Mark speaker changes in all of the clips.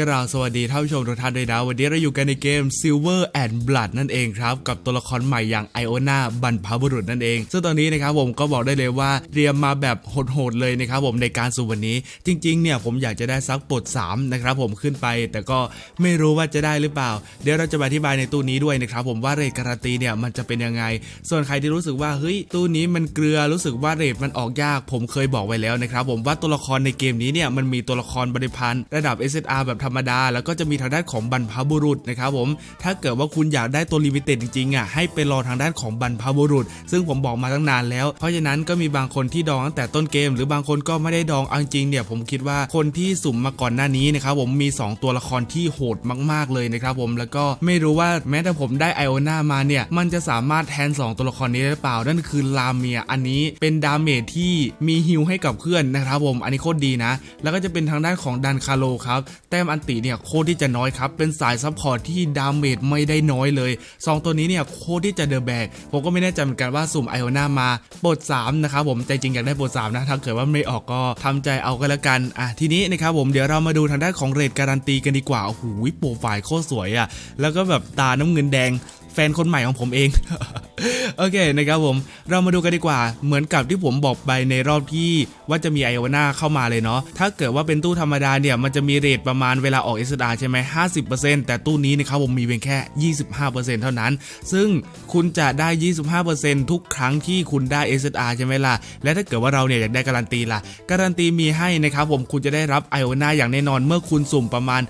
Speaker 1: กราบสวัสดีท่านผู้ชมทุกท่านด้วยนะ วันนี้เราอยู่กันในเกม Silver and Blood นั่นเองครับ กับตัวละครใหม่อย่างไอโอนาบรรพบุรุษนั่นเอง ซึ่งตอนนี้นะครับผมก็บอกได้เลยว่าเตรียมมาแบบโหดๆเลยนะครับผมในการสู่วันนี้ จริงๆเนี่ยผมอยากจะได้ซักปลด3นะครับผมขึ้นไป แต่ก็ไม่รู้ว่าจะได้หรือเปล่า เดี๋ยวเราจะมาอธิบายในตู้นี้ด้วยนะครับผมว่าเรทการันตีเนี่ยมันจะเป็นยังไง ส่วนใครที่รู้สึกว่าเฮ้ยตู้นี้มันเกลือรู้สึกว่าเรทมันออกยาก ผมเคยบอกไว้แล้วนะครับผมว่าตัวละครในเกมนี้เนี่ยมันมีตัวละครบริพันธ์ระดับ SSR แบบธรรมดา แล้วก็จะมีทางด้านของบรรพบุรุษนะครับผมถ้าเกิดว่าคุณอยากได้ตัวลิมิเต็ดจริงๆอะให้ไปรอทางด้านของบรรพบุรุษ ซึ่งผมบอกมาตั้งนานแล้ว เพราะฉะนั้นก็มีบางคนที่ดองตั้งแต่ต้นเกม หรือบางคนก็ไม่ได้ดองเอาจริงเนี่ยผมคิดว่าคนที่สุ่มมาก่อนหน้านี้นะครับผมมี 2 ตัวละครที่โหดมากๆเลยนะครับผมแล้วก็ไม่รู้ว่าแม้แต่ผมได้ไอโอนามาเนี่ยมันจะสามารถแทน 2 ตัวละครนี้ได้หรือเปล่านั่นคือลาเมียอันนี้เป็นดาเมจที่มีฮิลให้กับเพื่อนนะครับผมอันนี้โคตรดีนะ แล้วก็จะเป็นทางด้านของดันคาโลครับแต้มอันติเนี่ยโคตรที่จะน้อยครับ เป็นสายซับพอร์ตที่ดาเมจไม่ได้น้อยเลย 2 ตัวนี้เนี่ยโคตรที่จะเดอะแบกผมก็ไม่แน่ใจเหมือนกันว่าสุ่มไอโอนามาบท3นะครับผมใจจริงอยากได้บท3นะถ้าเกิดว่าไม่ออกก็ทำใจเอาก็แล้วกันอะทีนี้นะครับผมเดี๋ยวเรามาดูทางด้านของเรทการันตีกันดีกว่าโอ้โหโปรไฟล์โคตรสวยอะแล้วก็แบบตาน้ำเงินแดง แฟนคนใหม่ของผมเอง โอเคนะครับผม เรามาดูกันดีกว่า เหมือนกับที่ผมบอกไปในรอบที่ว่าจะมีไอโอนาเข้ามาเลยเนาะ ถ้าเกิดว่าเป็นตู้ธรรมดาเนี่ยมันจะมีเรทประมาณเวลาออก SDR ใช่ไหม50%แต่ตู้นี้นะครับผมมีเพียงแค่25%เปอร์เซ็นต์เท่านั้น ซึ่งคุณจะได้25%ทุกครั้งที่คุณได้ SDR ใช่ไหมล่ะ และถ้าเกิดว่าเราเนี่ยอยากได้การันตีล่ะ การันตีมีให้นะครับผมคุณจะได้รับไอโอนาอย่างแน่นอนเมื่อคุณสุ่มประมาณ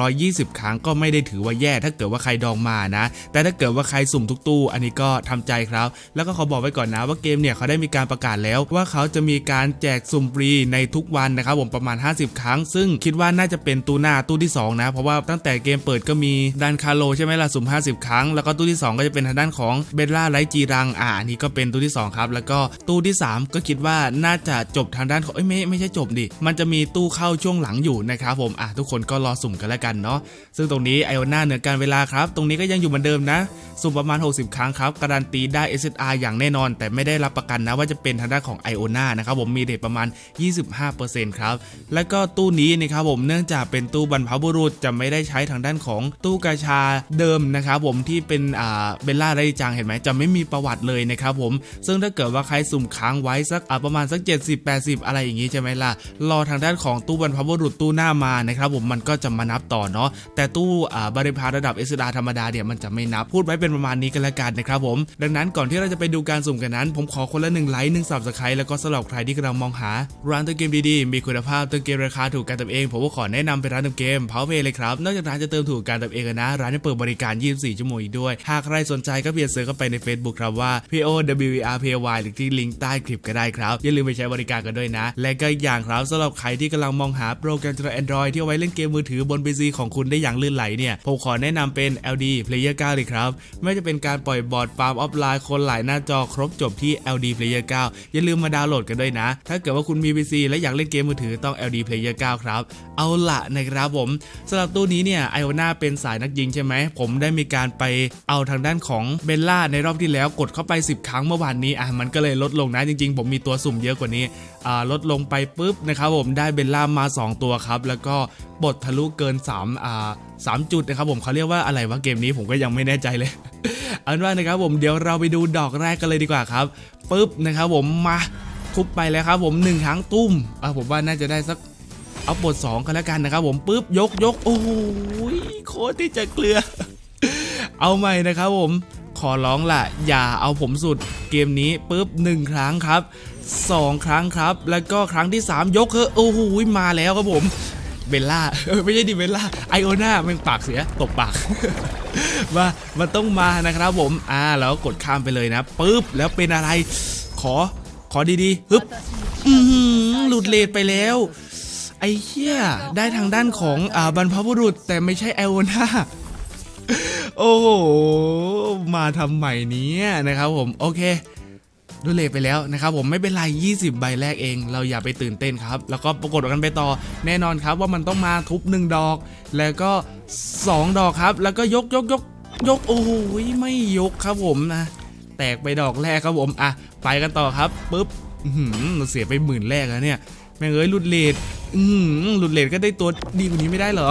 Speaker 1: 120 ครั้งก็ไม่ได้ถือว่าแย่ถ้าเกิดว่าใครดองมานะ แต่ถ้าเกิดิดว่าใครสุ่มทุกตู้ อันนี้ก็ทำใจครับ แล้วก็ขอบอกไว้ก่อนนะว่าเกมเนี่ยเขาได้มีการประกาศแล้ว ว่าเขาจะมีการแจกสุ่มฟรีในทุกวันนะครับผมประมาณ 50 ครั้ง ซึ่งคิดว่าน่าจะเป็นตู้หน้าตู้ที่สองนะ เพราะว่าตั้งแต่เกมเปิดก็มีดันคาโลใช่ไหมล่ะสุ่ม 50 ครั้ง แล้วก็ตู้ที่ 2 ก็จะเป็นทางด้านของเบลล่าไลจีรังอ่าอันนี้ก็เป็นตู้ที่ 2 ครับ แล้วก็ตู้ที่ 3 ก็คิดว่าน่าจะจบทางด้านของเอ้ยไม่ไม่ใช่จบดิมันจะมีตู้เข้าช่วงหลังอยู่นะครับผมอะทุกคนก็รอสุ่มกันแล้วกันเนาะซึ่งตรงนี้ไอโอนาเหนือการเวลาครับ ตรงนี้ก็ยังอยู่เหมือนเดิมนะสุ่มประมาณ 60 ครั้งครับ การันตีได้ SSR อย่างแน่นอน แต่ไม่ได้รับประกันนะว่าจะเป็นทางด้านของไอโอนานะครับผมมีเรทประมาณ 25%ครับ แล้วก็ตู้นี้นะครับผมเนื่องจากเป็นตู้บรรพบุรุษจะไม่ได้ใช้ทางด้านของตู้กาชาเดิมนะครับผมที่เป็นอ่าเบลล่าไรจังเห็นไหมจะไม่มีประวัติเลยนะครับผมซึ่งถ้าเกิดว่าใครสุ่มค้างไว้สักประมาณสัก 70 80 อะไรอย่างงี้ใช่ไหมล่ะรอทางด้านของตู้บรรพบุรุษตู้หน้ามานะครับผมมันก็จะมานับต่อเนาะแต่ตู้บริพารระดับ s อ r ธรรมดาเนี่ยมันจะไม่นับพูดไว้เป็นประมาณนี้กันละกันนะครับผม ดังนั้นก่อนที่เราจะไปดูการสุ่มกันนั้น ผมขอคนละหนึ่งไลค์หนึ่งสับสไครต์แล้วก็สำหรับใครที่กำลังมองหา ร้านเติมเกมดีๆ มีคุณภาพเติมเกมราคาถูกการเติมเอง ผมก็ขอแนะนำเป็นร้านเติมเกมเพาเพเลยครับ นอกจากร้านจะเติมถูกการเติมเองนะ ร้านยังเปิดบริการ 24 ชั่วโมงอีกด้วย หากใครสนใจก็เพียงเสิร์ชเข้าไปใน Facebook ครับว่า P O W E R P Y หรือที่ลิงก์ใต้คลิปก็ได้ครับ อย่าลืมไปใช้บริการกันด้วยนะ และก็อีกอย่างครับสำหรับใครที่กำลังมองหาโปรแกรมสำหรับ Android ที่เอาไว้เล่นเกมมือถือบน PC ของคุณได้อย่างลื่นไหลเนี่ยผมขอแนะนำเป็น LD Player 9เลยครับไม่จะเป็นการปล่อยบอร์ดฟาร์มออฟไลน์คนหลายหน้าจอครบจบที่ LD Player 9 อย่าลืมมาดาวน์โหลดกันด้วยนะ ถ้าเกิดว่าคุณมี PC และอยากเล่นเกมมือถือต้อง LD Player 9 ครับ เอาละนะครับผมสำหรับตู้นี้เนี่ยไอโอนาเป็นสายนักยิงใช่ไหม ผมได้มีการไปเอาทางด้านของเบลล่าในรอบที่แล้วกดเข้าไป 10 ครั้งเมื่อวานนี้อะมันก็เลยลดลงนะจริง ๆ ผมมีตัวสุ่มเยอะกว่านี้อ่าลดลงไปปุ๊บนะครับผมได้เบลล่ามา 2 ตัวครับ แล้วก็บททะลุเกิน3อ่าสามจุดนะครับผมเขาเรียกว่าอะไรวะเกมนี้ผมก็ยังไม่แน่ใจเลยเอาเป็นว่านะครับผมเดี๋ยวเราไปดูดอกแรกกันเลยดีกว่าครับปุ๊บนะครับผมมาทุบไปแล้วครับผมหนึ่งครั้งตุ้มอะผมว่าน่าจะได้สักเอาบท2กันแล้วกันนะครับผมปุ๊บยกยกโอ้โหโคตรที่จะเกลือ เอาใหม่นะครับผมขอร้องล่ะ อย่าเอาผมสุดเกมนี้ปุ๊บ1ครั้งครับ2ครั้งครับ แล้วก็ครั้งที่3ยกเถอโอ้โหมาแล้วครับผมเบลล่าไม่ใช่ดิเบลล่าไอโอนาแม่งปากเสียตบปาก มามันต้องมานะครับผม อ่าแล้วกดข้ามไปเลยนะปุ๊บแล้วเป็นอะไร ขอขอดีๆฮึบอือหือหลุดเลทไปแล้ว ไอ้เหี้ยได้ทางด้านของอ่าบรรพบุรุษแต่ไม่ใช่แอลนาโอ้โหมาทำใหม่นี้นะครับผม โอเค ดูเลทไปแล้วนะครับผมไม่เป็นไร 20 ใบแรกเอง เราอย่าไปตื่นเต้นครับ แล้วก็ปรากฏกันไปต่อแน่นอนครับว่ามันต้องมาทุบหนึ่งดอก แล้วก็ 2 ดอกครับ แล้วก็ยกยกยกยกโอ้โหไม่ยกครับผมนะ แตกไปดอกแรกครับผมอะไปกันต่อครับปุ๊บหือเราเสียไปหมื่นแรกแล้วเนี่ยแม่งเอ้ยหลุดเลดอืมหลุดเลดก็ได้ตัวดีกว่านี้ไม่ได้เหรอ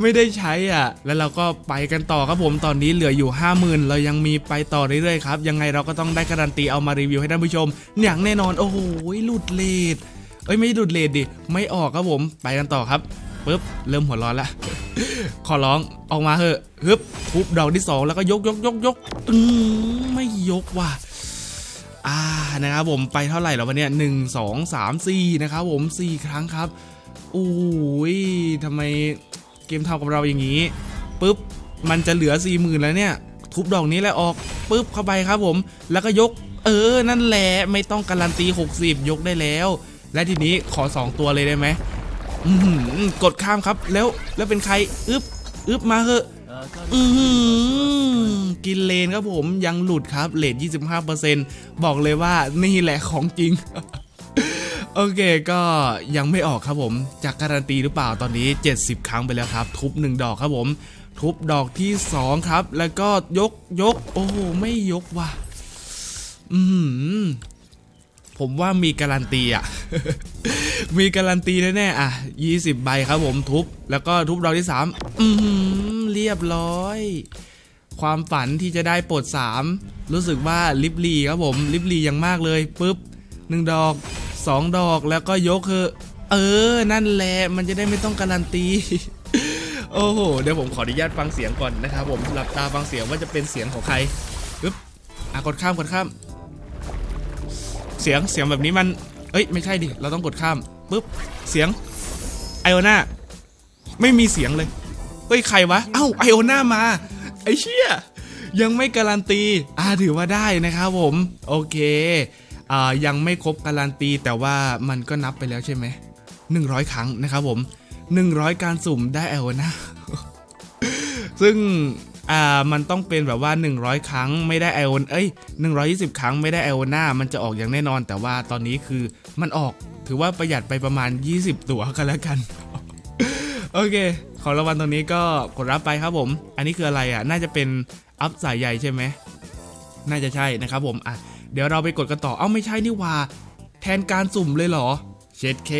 Speaker 1: ไม่ได้ใช้อะ แล้วเราก็ไปกันต่อครับผมตอนนี้เหลืออยู่ 50,000 เรายังมีไปต่อเรื่อยๆครับ ยังไงเราก็ต้องได้การันตีเอามารีวิวให้ท่านผู้ชม อย่างแน่นอนโอ้โหหลุดเลดเอ้ยไม่หลุดเลดดิไม่ออกครับผมไปกันต่อครับปึ๊บเริ่มหัวร้อนละขอร้องออกมาเถอะฮึบทุบดอกที่สองแล้วก็ยกยกยกยกอืมไม่ยกว่ะอ่านะครับผมไปเท่าไหร่แล้ววันเนี้ยหนึ่งสองสามสี่นะครับผมสี่ครั้งครับโอ้ยทำไม เกมท่ากับเราอย่างนี้ปุ๊บมันจะเหลือสี่หมื่นแล้วเนี่ย ทุบดอกนี้แล้วออกปุ๊บเข้าไปครับผม แล้วก็ยก เออ นั่นแหละไม่ต้องการันตี 60 ยกได้แล้ว และทีนี้ขอ 2 ตัวเลยได้ไหมกดข้ามครับแล้วแล้วเป็นใครอึบอึบมาเหอะกินเลนครับผมยังหลุดครับเลท25%บอกเลยว่านี่แหละของจริง โอเคก็ยังไม่ออกครับผมจากการันตีหรือเปล่าตอนนี้ 70 ครั้งไปแล้วครับ ทุบ 1 ดอกครับผม ทุบดอกที่ 2 ครับ แล้วก็ยกยก โอ้โห ไม่ยกว่ะอืมผมว่ามีการันตีอะ มีการันตีแน่ๆอะ 20 ใบครับผมทุบ แล้วก็ทุบดอกที่ 3 อืมเรียบร้อย ความฝันที่จะได้ปลด 3 รู้สึกว่าลิบลีครับผม ลิบลีอย่างมากเลยปุ๊บหนึ่งดอก สองดอกแล้วก็ยกคือ เออ นั่นแหละ มันจะได้ไม่ต้องการันตี โอ้โห เดี๋ยวผมขออนุญาตฟังเสียงก่อนนะครับผมหลับตาฟังเสียงว่าจะเป็นเสียงของใครปึ๊บอะกดข้ามกดข้าม เสียงเสียงแบบนี้มัน เอ้ย ไม่ใช่ดิ เราต้องกดข้ามปุ๊บ เสียงไอโอนาไม่มีเสียงเลย เฮ้ย ใครวะ เอ้า ไอโอนามา ไอเชี่ยยังไม่การันตี อ่าถือว่าได้นะครับผม โอเค อ่ายังไม่ครบการันตี แต่ว่ามันก็นับไปแล้วใช่ไหม100 ครั้งนะครับผม 100 การสุ่มได้ไอโอนาซึ่งอ่ามันต้องเป็นแบบว่า 100 ครั้งไม่ได้ไอโอนเอ้ย120 ครั้งไม่ได้ไอโอนามันจะออกอย่างแน่นอน แต่ว่าตอนนี้คือมันออกถือว่าประหยัดไปประมาณ 20 ตัวกันแล้วกัน โอเค ของรางวัลตรงนี้ก็กดรับไปครับผม อันนี้คืออะไรอะ น่าจะเป็นอัพสายใหญ่ใช่ไหม น่าจะใช่นะครับผมอะ เดี๋ยวเราไปกดกันต่อ เอ้าไม่ใช่นี่ว่า แทนการสุ่มเลยเหรอ เช็ดเค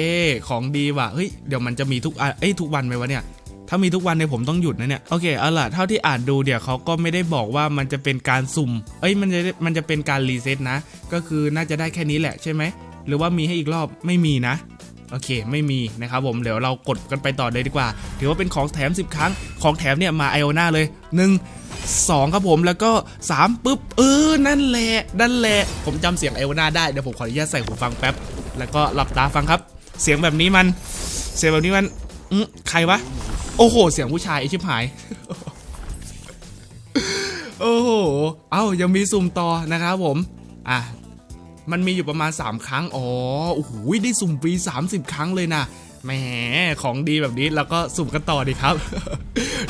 Speaker 1: ของดีว่ะ เฮ้ย เดี๋ยวมันจะมีทุกอเอ้ยทุกวันไหมวะเนี่ย ถ้ามีทุกวันเนี่ยผมต้องหยุดนะเนี่ย โอเค เอาล่ะ เท่าที่อ่านดูเดี๋ยวเขาก็ไม่ได้บอกว่ามันจะเป็นการสุ่ม เอ้ย มันจะ มันจะเป็นการรีเซ็ตนะ ก็คือน่าจะได้แค่นี้แหละใช่ไหม หรือว่ามีให้อีกรอบ ไม่มีนะโอเค ไม่มีนะครับผมเดี๋ยวเรากดกันไปต่อเลยดีกว่า ถือว่าเป็นของแถม 10 ครั้ง ของแถมเนี่ยมาไอโอนาเลย 1 2 ครับผมแล้วก็ 3ปุ๊บเออนั่นแหละนั่นแหละผมจำเสียงไอโอนาได้เดี๋ยวผมขออนุญาตใส่หูฟังแป๊บแล้วก็หลับตาฟังครับ เสียงแบบนี้มัน เสียงแบบนี้มันอืมใครวะโอ้โห เสียงผู้ชายไอชิบหายโอ้โห เอ้า ยังมีสุ่มต่อนะครับผม อะ มันมีอยู่ประมาณ 3 ครั้ง อ๋อ โอ้โห ได้สุ่มฟรี 30 ครั้งเลยนะ แหม ของดีแบบนี้ แล้วก็สุ่มกันต่อดีครับ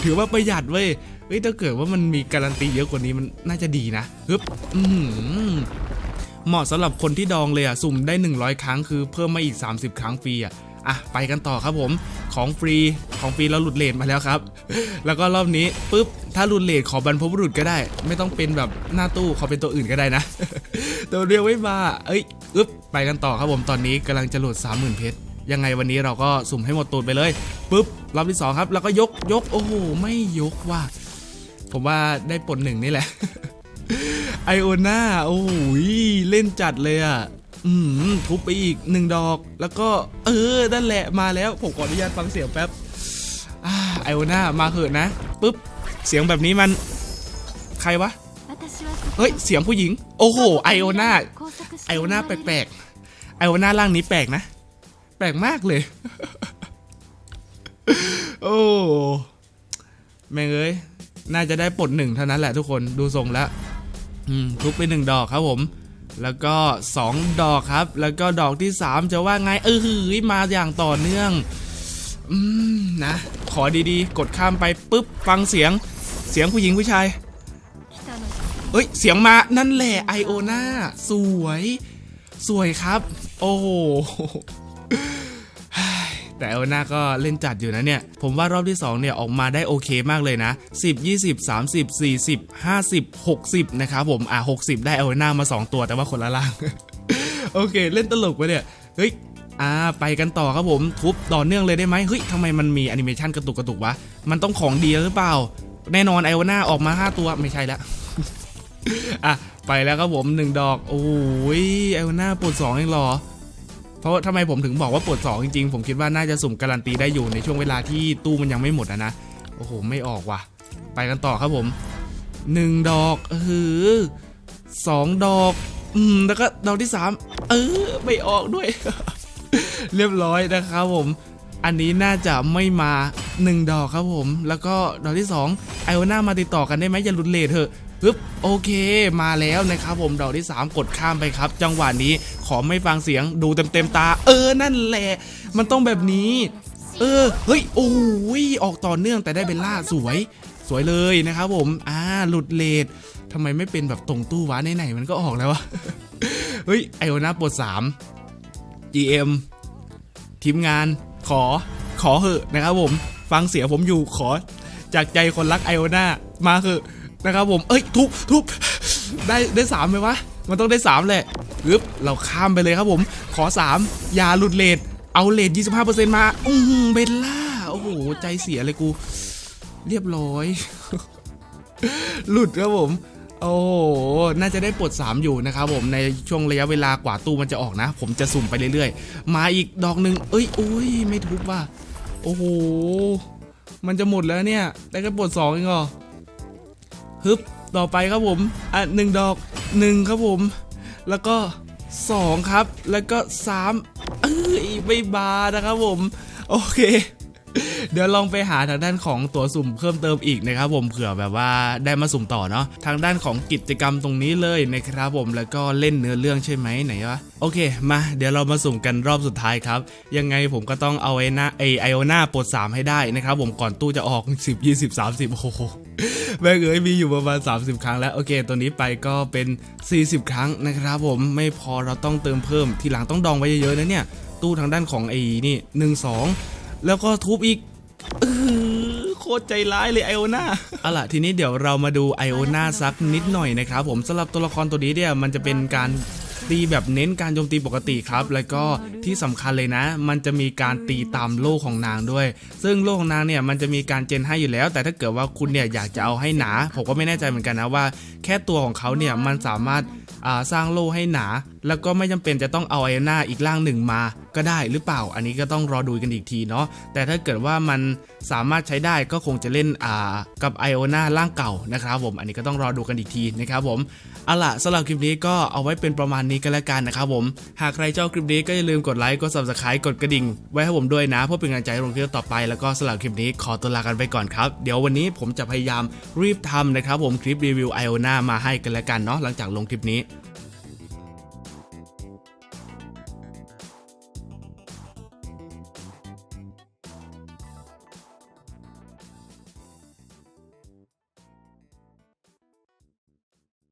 Speaker 1: ถือว่าประหยัดเว้ย เฮ้ยถ้าเกิดว่ามันมีการันตีเยอะกว่านี้มันน่าจะดีนะฮึบอืมเหมาะสำหรับคนที่ดองเลยอะสุ่มได้ 100 ครั้งคือเพิ่มมาอีก 30 ครั้งฟรีอะอะไปกันต่อครับผมของฟรีของฟรีเราหลุดเลนมาแล้วครับ แล้วก็รอบนี้ปุ๊บถ้าหลุดเลนขอบรรพบุรุษก็ได้ ไม่ต้องเป็นแบบหน้าตู้ขอเป็นตัวอื่นก็ได้นะตัวเรียวไม่มาเอ้ยอึ๊บไปกันต่อครับผมตอนนี้กำลังจะโหลด30,000เพชรยังไงวันนี้เราก็สุ่มให้หมดตูดไปเลยปุ๊บรอบที่2ครับแล้วก็ยกยกโอ้โหไม่ยกว่ะ ผมว่าได้ปลดหนึ่งนี่แหละ ไอโอน่าโอ้โหเล่นจัดเลยอะ อืมทุบไปอีกหนึ่งดอก แล้วก็ เออ นั่นแหละมาแล้ว ผมขออนุญาตฟังเสียงแป๊บไอโอน่ามาเถอะนะปุ๊บ เสียงแบบนี้มัน ใครวะ เฮ้ย เสียงผู้หญิง โอ้โห ไอโอน่าไอโอน่าแปลกๆ ไอโอน่าร่างนี้แปลกนะ แปลกมากเลย โอ้แม่งเอ้ย น่าจะได้ปลดหนึ่งเท่านั้นแหละทุกคนดูทรงแล้วทุบไปหนึ่งดอกครับผม แล้วก็สองดอกครับ แล้วก็ดอกที่สามจะว่าไงเออหือมาอย่างต่อเนื่องอืมนะ ขอดีๆ กดข้ามไปปุ๊บฟังเสียงเสียงผู้หญิงผู้ชายเอ้ย เสียงมานั่นแหละไอโอนาสวย สวยครับ โอ้โห แต่ไอโอนาก็เล่นจัดอยู่นะเนี่ย ผมว่ารอบที่ 2 เนี่ย ออกมาได้โอเคมากเลยนะ 10 20 30 40 50 60 นะครับผม อะ 60 ได้ไอโอนามา 2 ตัวแต่ว่าคนละล่าง โอเค เล่นตลกไปเนี่ย เฮ้ยอ่าไปกันต่อครับผมทุบต่อเนื่องเลยได้ไหมเฮ้ยทำไมมันมีแอนิเมชันกระตุกกระตุกวะ มันต้องของดีหรือเปล่า แน่นอนไอวาน่าออกมา 5 ตัวไม่ใช่แล้วอะไปแล้วครับผมหนึ่งดอก โอ้ยไอวาน่าปวดสองเองหรอ เพราะทำไมผมถึงบอกว่าปวดสองจริงๆ ผมคิดว่าน่าจะสุ่มการันตีได้อยู่ในช่วงเวลาที่ตู้มันยังไม่หมดอะนะ โอ้โห ไม่ออกว่ะ ไปกันต่อครับผมหนึ่งดอกเออสองดอก อืม แล้วก็ดอกที่สามเออ ไม่ออกด้วย เรียบร้อยนะครับผม อันนี้น่าจะไม่มาหนึ่งดอกครับผม แล้วก็ดอกที่สองไอโอน่ามาติดต่อกันได้ไหมอย่าหลุดเลทเถอะ ปึ๊บโอเคมาแล้วนะครับผมดอกที่ 3 กดข้ามไปครับ จังหวะนี้ขอไม่ฟังเสียงดูเต็มเต็มๆตา เออนั่นแหละ มันต้องแบบนี้ เออ เฮ้ยโอ้ยออกต่อเนื่องแต่ได้เบลล่าสวย สวยเลยนะครับผมอ่าหลุดเลททำไมไม่เป็นแบบตรงตู้วะไหนๆมันก็ออกแล้ววะเฮ้ยไอโอนาปวด3 GM ทีมงานขอขอเหอะนะครับผม ฟังเสียงผมอยู่ขอจากใจคนรักไอโอนามาเหอะ นะครับผม เอ้ยทุบทุบได้ได้สามไหมวะ มันต้องได้สามแหละปึ๊บเราข้ามไปเลยครับผม ขอสามอย่าหลุดเลทเอาเลท25%มาอือหือเบลล่า โอ้โห ใจเสียเลยกู เรียบร้อย หลุดครับผม โอ้โห น่าจะได้ปลด3 อยู่นะครับผม ในช่วงระยะเวลากว่าตู้มันจะออกนะ ผมจะสุ่มไปเรื่อยๆ มาอีกดอกหนึ่งเอ้ยอุ้ย ไม่ทุบว่ะ โอ้โห มันจะหมดแล้วเนี่ย ได้แค่ปลด2เองเหรอ ฮึบต่อไปครับผมอะหนึ่งดอกหนึ่งครับผม แล้วก็สองครับแล้วก็สามเอ้ยไม่บานะครับผม โอเค เดี๋ยวลองไปหาทางด้านของตัวสุ่มเพิ่มเติมอีกนะครับผมเผื่อแบบว่าได้มาสุ่มต่อเนาะทางด้านของกิจกรรมตรงนี้เลยนะครับผมแล้วก็เล่นเนื้อเรื่องใช่ไหมไหนวะโอเค มาเดี๋ยวเรามาสุ่มกันรอบสุดท้ายครับ ยังไงผมก็ต้องเอาไอ้หน้าไอไอโอนาปลด3 ให้ได้นะครับผมก่อนตู้จะออก 10 20 30 โอ้โหแม่เอ้ยมีอยู่ประมาณ 30 ครั้งแล้วโอเคตัวนี้ไปก็เป็น 40 ครั้งนะครับผมไม่พอเราต้องเติมเพิ่มทีหลังต้องดองไว้เยอะๆนะเนี่ย ตู้ทางด้านของไอ้นี่หนึ่งสองแล้วก็ทุบอีก โคตรใจร้ายเลยไอโอนาเอาล่ะทีนี้เดี๋ยวเรามาดูไอโอนาสักนิดหน่อยนะครับผมสำหรับตัวละครตัวนี้เนี่ยมันจะเป็นการ ตีแบบเน้นการโจมตีปกติครับ แล้วก็ที่สำคัญเลยนะ มันจะมีการตีตามโล่ของนางด้วย ซึ่งโล่ของนางเนี่ยมันจะมีการเจนให้อยู่แล้ว แต่ถ้าเกิดว่าคุณเนี่ยอยากจะเอาให้หนา ผมก็ไม่แน่ใจเหมือนกันนะว่า แค่ตัวของเขาเนี่ยมันสามารถสร้างโล่ให้หนา แล้วก็ไม่จำเป็นจะต้องเอาไอโอนาอีกร่างหนึ่งมา ก็ได้หรือเปล่า อันนี้ก็ต้องรอดูกันอีกทีเนาะ แต่ถ้าเกิดว่ามันสามารถใช้ได้ก็คงจะเล่นกับไอโอนาร่างเก่านะครับผม อันนี้ก็ต้องรอดูกันอีกทีนะครับผม เอาล่ะสำหรับคลิปนี้ก็เอาไว้เป็นประมาณนี้กันแล้วกันนะครับผม หากใครชอบคลิปนี้ก็อย่าลืมกดไลค์ กด subscribe กดกระดิ่ง ไว้ให้ผมด้วยนะเพื่อเป็นกำลังใจลงคลิปต่อไป แล้วก็สำหรับคลิปนี้ขอตัวลากันไปก่อนครับ เดี๋ยววันนี้ผมจะพยายามรีบทำนะครับผมคลิปรีวิวไอโอนามาให้กันแล้วกันเนาะหลังจากลงคลิปนี้